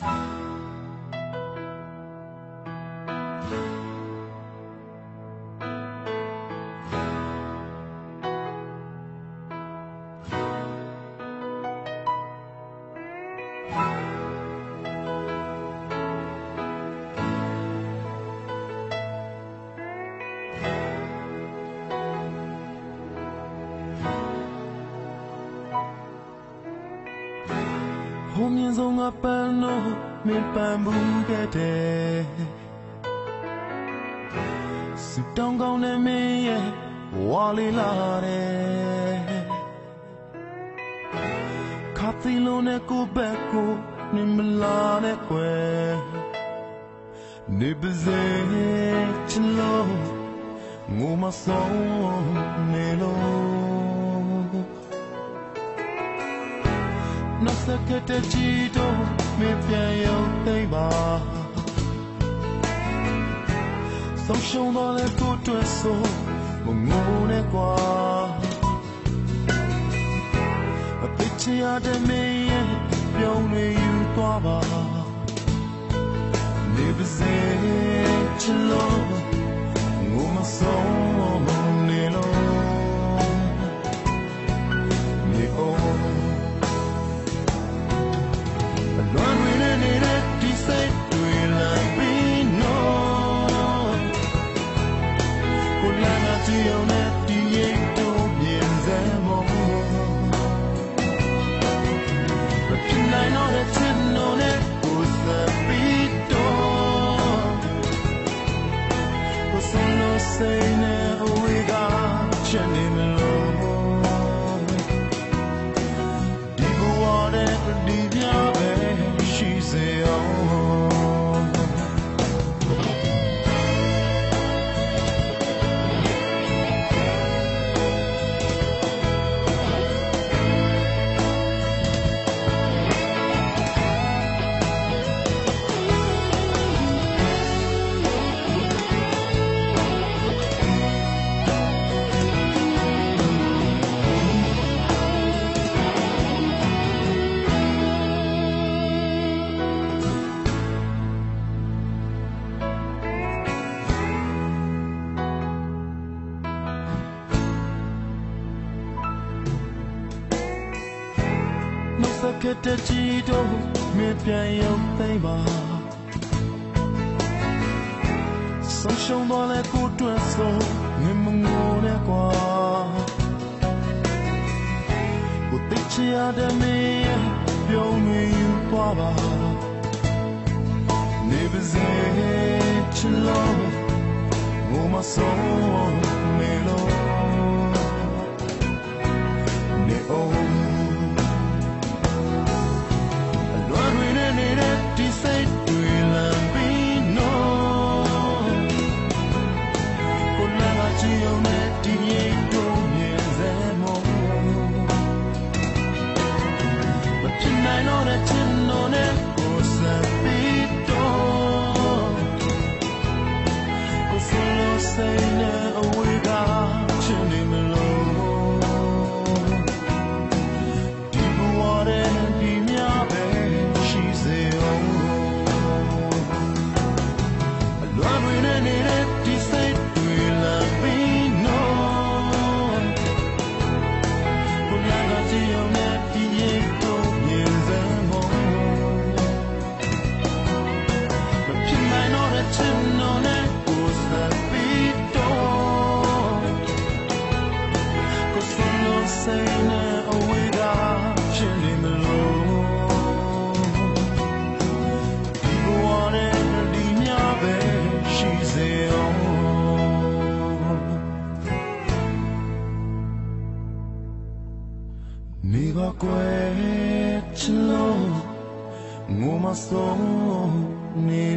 Bye. ဟိုမြင်ဆုံးကပန်းလို့မင်းပန်းဘူးခဲ့တယ်စတောင်းကောင်းတဲ့မင်းရဲ့ဝါလေးလာတယ်ခါသီလုံးနဲ့ကိုဘက်ကိုနေမလာနဲ့ကွယ်နေပါစေချင်လို့ငိုမဆုံး နှစကတဲ့ချီတော့မပြန်ရောက်သိမ့်ပါဆုံးရှုံးတော့လေကိုတွေ့ဆိုမငိုနဲ့ကွာအပစ်ချရတဲ့မင်းရဲ့ပြုံးနေယူသွားပါနေပါစေချစ်လို့ မစကတဲ့ချီတော့မပြန်ရောက်သိမ့်ပါဆုံးရှုံးတော့လေကိုတွေ့ဆိုငမငိုနဲ့ကွာကိုတိတ်ချရတဲ့မင်းရဲ့ပြုံးနေယူသွားပါနေပါစေချစ်လို့ငို from no saying away that chilly below People want it the nyabe she's there Mi va que chilo Ngoma so ni